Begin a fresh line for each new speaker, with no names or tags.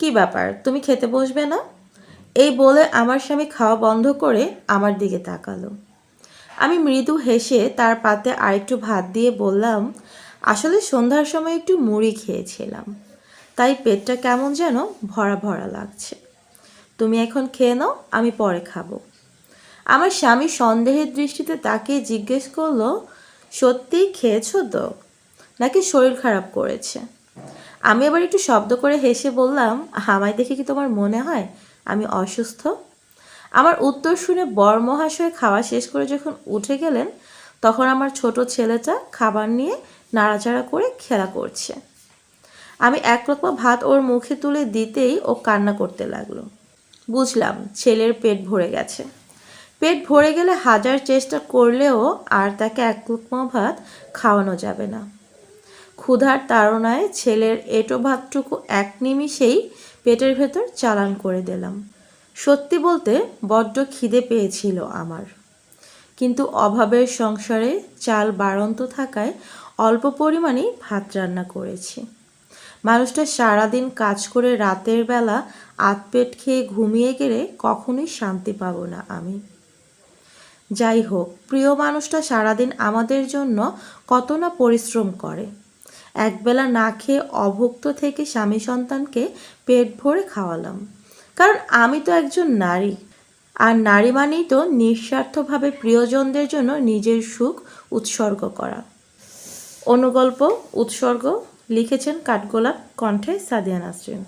কি ব্যাপার? তুমি খেতে বসবে না? এই বলে আমার স্বামী খাওয়া বন্ধ করে আমার দিকে তাকালো। আমি মৃদু হেসে তার পাতে আরেকটু ভাত দিয়ে বললাম, আসলে সন্ধ্যার সময় একটু মুড়ি খেয়েছিলাম। তাই পেটটা কেমন যেন ভরা ভরা লাগছে। তুমি এখন খেয়ে নাও, আমি পরে খাব। আমার স্বামী সন্দেহের দৃষ্টিতে তাকিয়ে জিজ্ঞেস করল, সত্যিই খেয়েছো তো? নাকি শরীর খারাপ করেছে? আমি আবার একটু শব্দ করে হেসে বললাম, আমায় দেখে কি তোমার মনে হয় আমি অসুস্থ? আমার উত্তর শুনে বর মহাশয় খাওয়া শেষ করে যখন উঠে গেলেন, তখন আমার ছোট ছেলেটা খাবার নিয়ে নাড়াচাড়া করে খেলা করছে। আমি এক রকম ভাত ওর মুখে তুলে দিতেই ও কান্না করতে লাগল। বুঝলাম ছেলের পেট ভরে গেছে। পেট ভরে গেলে হাজার চেষ্টা করলেও আর তাকে এক লুকমা ভাত খাওয়ানো যাবে না। ক্ষুধার তাড়নায় ছেলের এটো ভাতটুকু এক নিমিষেই পেটের ভেতর চালান করে দিলাম। সত্যি বলতে বড্ড খিদে পেয়েছিল আমার। কিন্তু অভাবের সংসারে চাল বাড়ন্ত থাকায় অল্প পরিমাণেই ভাত রান্না করেছি। মানুষটা সারাদিন কাজ করে রাতের বেলা আত পেট খেয়ে ঘুমিয়ে গেলে কখনোই শান্তি পাবো না আমি। যাই হোক, প্রিয় মানুষটা সারাদিন আমাদের জন্য কত না পরিশ্রম করে। একবেলা না খেয়ে অভুক্ত থেকে স্বামী সন্তানকে পেট ভরে খাওয়ালাম। কারণ আমি তো একজন নারী। আর নারী মানেই তো নিঃস্বার্থভাবে প্রিয়জনদের জন্য নিজের সুখ উৎসর্গ করা। অনুগল্প, উৎসর্গ লিখেছেন কাঠগোলাপ কণ্ঠে সাদিয়া নাসরিন।